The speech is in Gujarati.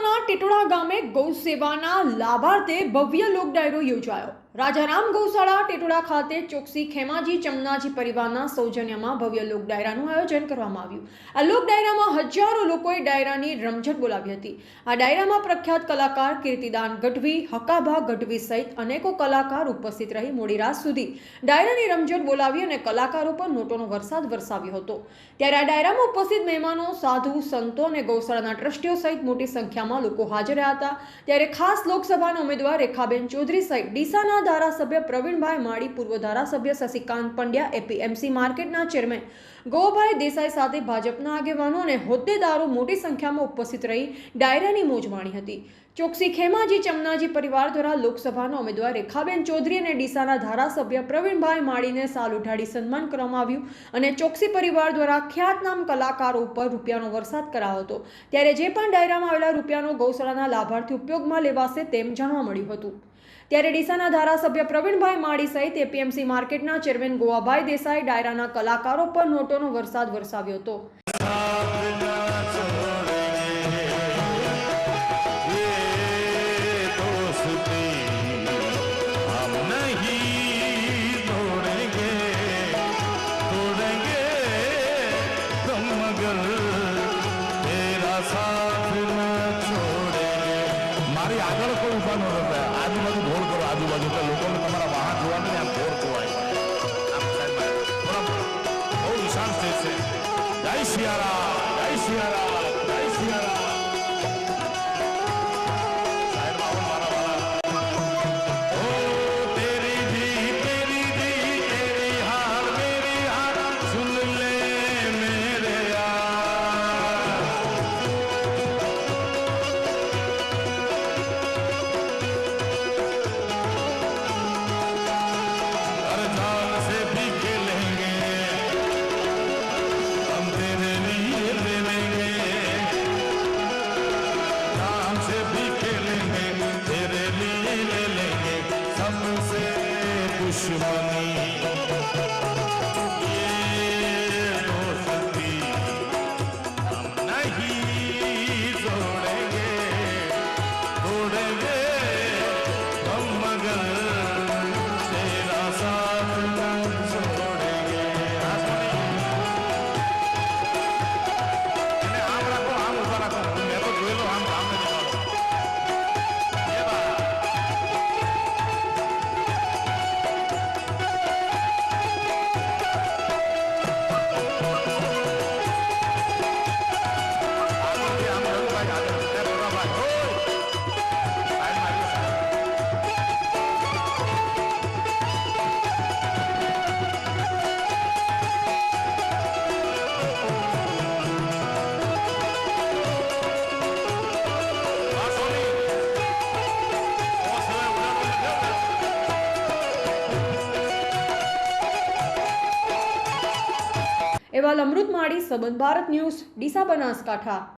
તાલુકાના ટીટોળા ગામે ગૌ સેવાના લાભાર્થે ભવ્ય લોક ડાયરો યોજાયો. રાજારામ ગૌશાળા, ટેટોડા ખાતે ચોકસી ખેમાજી, ચમનાજી પરિવારના સૌજન્યમાં ભવ્ય લોક ડાયરાનું આયોજન કરવામાં આવ્યું. આ લોક ડાયરામાં હજારો લોકોએ ડાયરાની રમઝટ બોલાવી હતી. આ ડાયરામાં પ્રખ્યાત કલાકાર કીર્તિદાન ગઢવી, હકાભા ગઢવી સહિત અનેકો કલાકાર ઉપસ્થિત રહી મોડી રાત સુધી ડાયરાની રમઝટ બોલાવી અને કલાકારો પર નોટોનો વરસાદ વરસાવ્યો હતો. ત્યારે આ ડાયરામાં ઉપસ્થિત મહેમાનો, સાધુ, સંતો અને ગૌશાળાના ટ્રસ્ટીઓ સહિત મોટી સંખ્યામાં લોકો હાજર રહ્યા હતા. ત્યારે ખાસ લોકસભાના ઉમેદવાર રેખાબેન ચૌધરી સહિત ડીસાના ધારાસભ્ય પ્રવીણભાઈ માળી, પૂર્વ ધારાસભ્ય શશિકાંત પંડ્યા, એપીએમસી માર્કેટના ચેરમેન ગોભાઈ દેસાઈ સાથે ભાજપના આગેવાનો અને હોદ્દેદારો મોટી સંખ્યામાં ઉપસ્થિત રહી ડાયરાની મોજ માણી હતી. ચોકસી ખેમાજી ચમનાજી પરિવાર દ્વારા લોકસભાના ઉમેદવાર રેખાબેન ચૌધરી અને ડીસાના ધારાસભ્ય પ્રવીણભાઈ માળીને સાલ ઉઠાડી સન્માન કરવામાં આવ્યું અને ચોકસી પરિવાર દ્વારા ખ્યાતનામ કલાકારો ઉપર રૂપિયાનો વરસાદ કરાયો હતો. ત્યારે જે પણ ડાયરામાં આવેલા રૂપિયાનો ગૌશાળાના લાભાર્થી ઉપયોગમાં લેવાશે તેમ જાણવા મળ્યું હતું. ત્યારે ડીસાના ધારાસભ્ય પ્રવીણભાઈ માળી સહિત એપીએમસી માર્કેટના ચેરમેન ગોવાભાઈ દેસાઈ ડાયરાના કલાકારો પર નોટોનો વરસાદ વરસાવ્યો હતો. મારી આગળ કોઈ ઊભા નહોતા Ceará! É Ceará! दुश्मनी એવા અમૃત માળી સંબંધ ભારત ન્યૂઝ ડીસા બનાસકાંઠા.